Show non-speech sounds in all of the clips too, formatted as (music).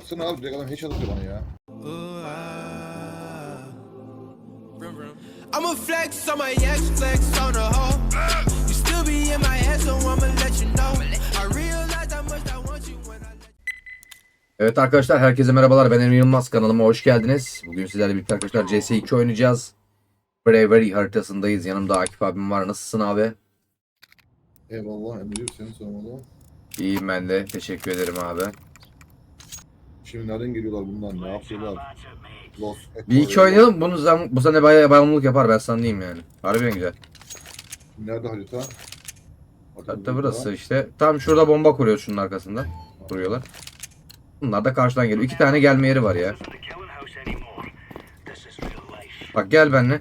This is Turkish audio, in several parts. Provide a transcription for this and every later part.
Baksana abi direkt adam headshot atıyor bana ya. I'ma flex on my ex, flex on the hoe. You still be in my head, so I'ma let you know. I realize how much I want you when I let Evet arkadaşlar herkese merhabalar ben Emre Yılmaz kanalıma hoş geldiniz. Bugün sizlerle birlikte arkadaşlar CS2 oynayacağız. Bravery haritasındayız. Yanımda Akif abim var. Nasılsın abi? Eyvallah Emre senin sormalı. İyiyim ben de. Teşekkür ederim abi. Şimdi nereden geliyorlar bunlar? Ne yapıyorlar? Lost. Bir iki oynayalım. Bunu zam- bu sene bayağı bağımlılık yapar ben sana diyeyim yani. Harbiden güzel. Nerede harita? Hatta burası işte. Tam şurada bomba kuruyoruz şunun arkasında. Kuruyorlar. Bunlar da karşıdan geliyor. İki tane gelme yeri var ya. Bak gel benimle.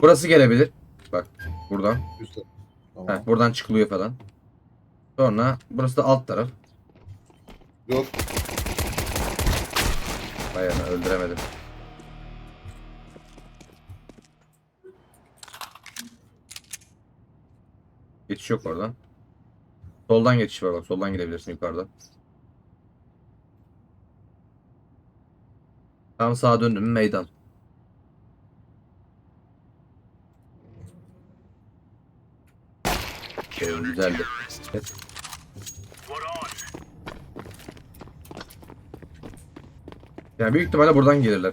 Burası gelebilir. Bak buradan. Üstte. Tamam. Heh, buradan çıkılıyor falan. Sonra burası da alt taraf. Yok. Bayağı öldüremedim. Geçiş yok oradan. Soldan geçiş var bak. Soldan gidebilirsin yukarıdan. Tam sağa döndüm meydan. Şey, güzeldi. Evet. Yani büyük ihtimalle buradan gelirler.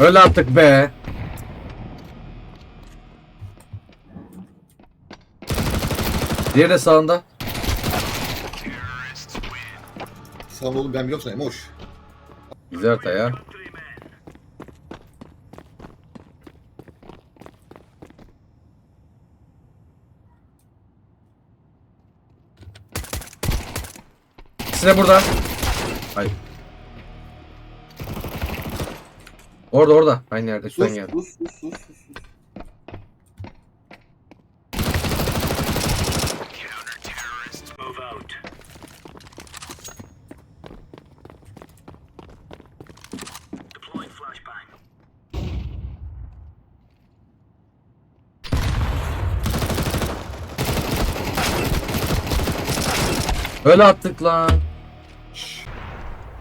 Öyle attık be. Diğeri de sağında. Sağ ol ben biliyorum sana Emoş. Harita ya. İkisi de burada. Hayır. Orada orada. Aynı yerde. Üstten Sus geldi. sus sus sus sus. sus. Öyle attık lan.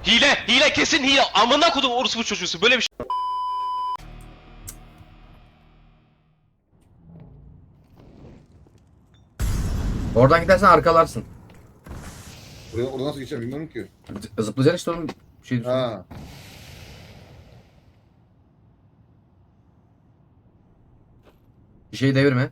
Hile, hile kesin hile. Amına kodum orospu çocuğusu. Böyle bir şey. Oradan gidersen arkalarsın. Buraya oradan nasıl geçeceğim bilmiyorum ki. Z- Zıplayacaksın işte. Bir şey. Ha. Bir şey devirme.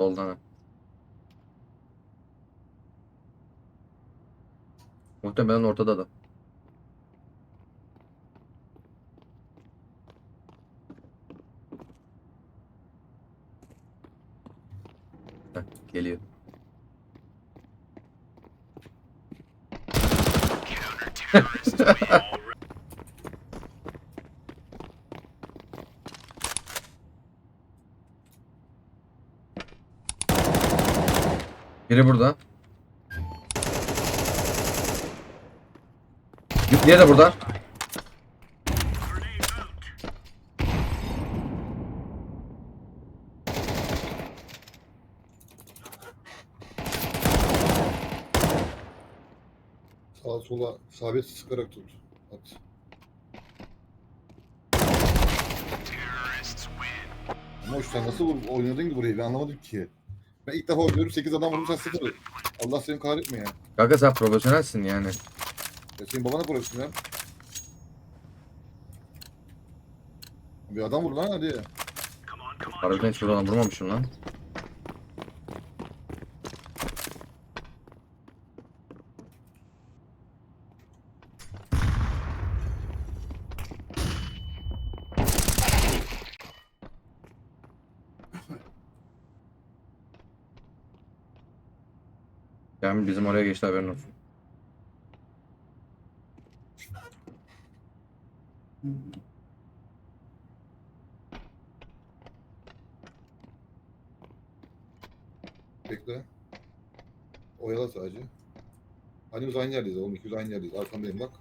Soldan. Muhtemelen ortada da. Heh, geliyor. (laughs) Biri burada. Diğeri de burada. Sağa sola sabit sıkarak tut. At. Emoş sen nasıl oynadın ki burayı ben anlamadım ki. Ben ilk defa oynuyorum 8 adam vurdum sen 0. Allah seni kahretme ya. Kanka sen profesyonelsin yani. Ya senin babana profesyonel. Bir adam vur lan hadi. Harbiden hiç buradan vurmamışım lan. Yani bizim oraya geçti haberin olsun. Bekle. Oyala sadece. Hani biz aynı yerdeyiz oğlum. İkimiz aynı yerdeyiz. Arkandayım bak.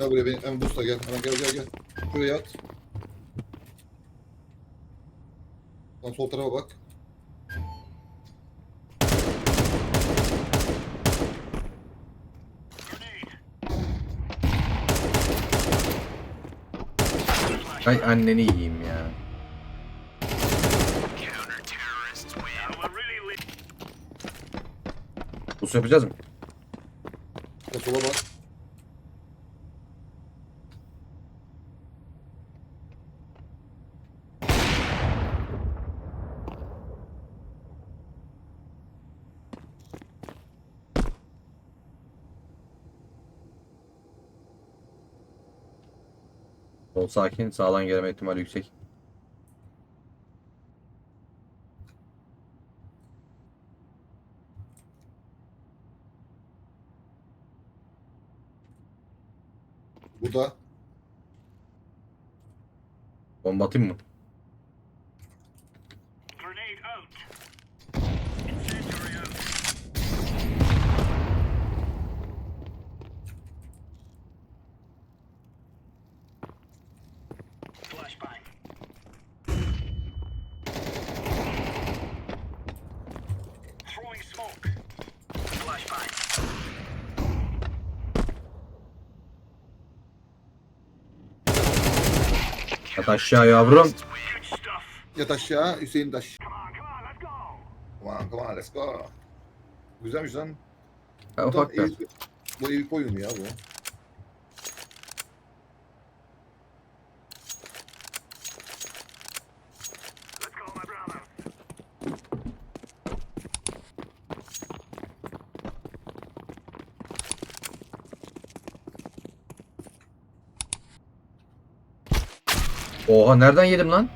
Gel buraya beni. Hemen boostla gel. Hemen gel gel gel. Şuraya at. Lan sol tarafa bak. Ay anneni yiyeyim ya. Bus yapacağız mı? Sola bak. Sol sakin, sağdan gelme ihtimali yüksek. Burada. Bomba atayım mı? Yat aşağı yavrum. Yat aşağı. Hüseyin taş. Come on, come on, let's go. Güzelmiş lan. Ha, ufak da. Bu evi oyunu ya bu. Oha nereden yedim lan?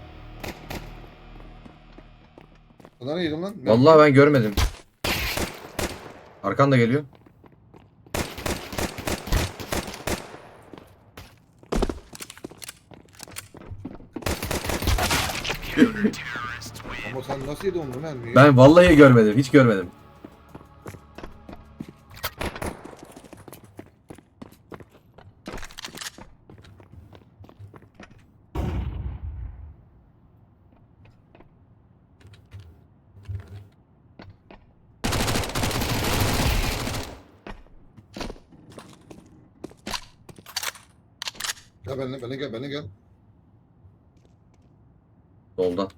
Bunlar neydi lan? Ne? Vallahi ben görmedim. Arkan da geliyor. Ama sen nasıl yedin onu lan? Ben vallahi görmedim. Hiç görmedim. Gel benimle, benimle gel, benimle gel. Soldan.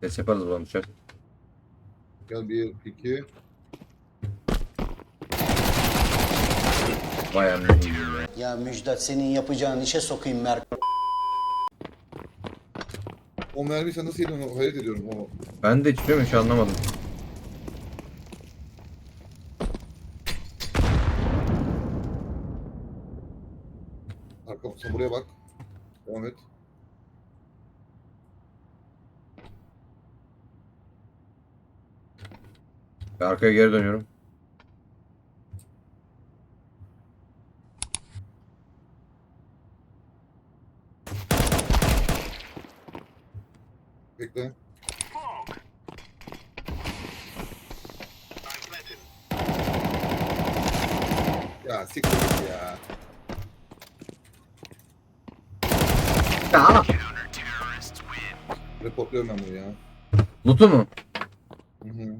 Ses yaparız buradan düşer. Gel bir, iki. Vay amına ya. Müjdat senin yapacağın işe sokayım Merk. O mermiyi sen nasıl yedin onu hayret ediyorum. O Ben de musun? Hiç anlamadım. Sen buraya bak. Devam et. Ben arkaya geri dönüyorum. Bekle. Ya siktir ya. Ya. Reportluyorum ben bunu ya. Lutu mu? Hı hı.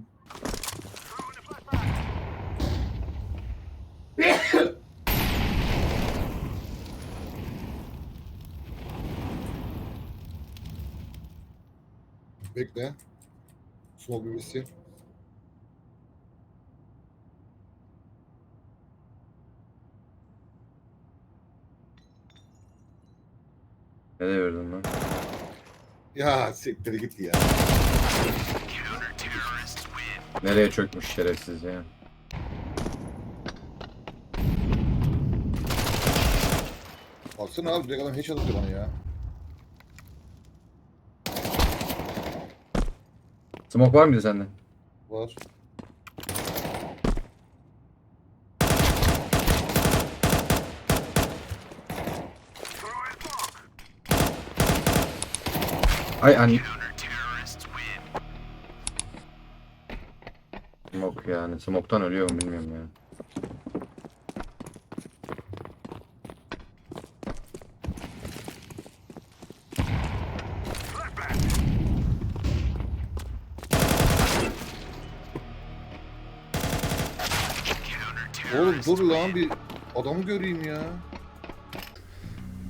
Bekle. Smoke bir bitsin. Nereye verdin lan? Ya siktir git ya. Nereye çökmüş şerefsiz ya. Baksana abi direkt adam headshot atıyor bana ya. Smoke var mıydı sende? Var. Ay an. Smoke yani. Smoke'tan ölüyor mu bilmiyorum ya. Oğlum dur lan bir adamı göreyim ya.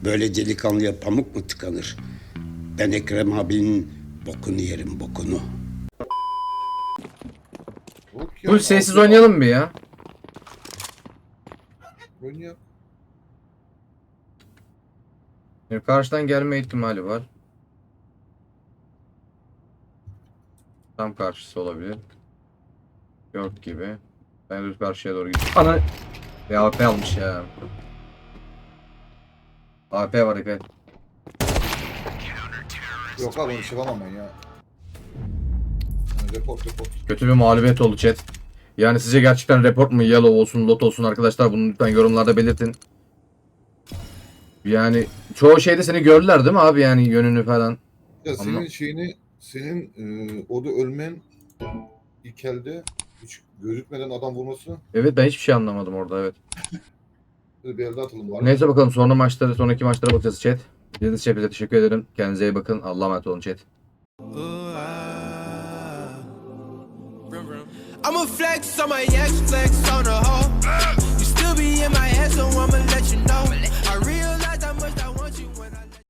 Böyle delikanlıya pamuk mu tıkanır? Ben Ekrem abinin bokunu yerim bokunu. Full sessiz oynayalım mı ya? Oynayak. Ya Karşıdan gelme ihtimali var. Tam karşısı olabilir. Yok gibi. Ben düz karşıya doğru gidiyorum. Ana! Ya AP almış ya. AP var AP. Yok abi onu şey yapamam ben ya. Yani report report. Kötü bir mağlubiyet oldu chat. Yani sizce gerçekten report mu yellow olsun lot olsun arkadaşlar bunu lütfen yorumlarda belirtin. Yani çoğu şeyde seni gördüler değil mi abi yani yönünü falan. Ya senin Ama- şeyini senin e, orada ölmen ilk elde hiç gözükmeden adam vurması Evet ben hiçbir şey anlamadım orada evet. bir elde atalım bari. Neyse bakalım sonra maçları sonraki maçlara bakacağız chat. İzlediğiniz için teşekkür ederim. Kendinize iyi bakın. Allah'a emanet olun chat. I'ma flex on my ex, flex on a hoe. You still be in my head, so I'ma let you know. I real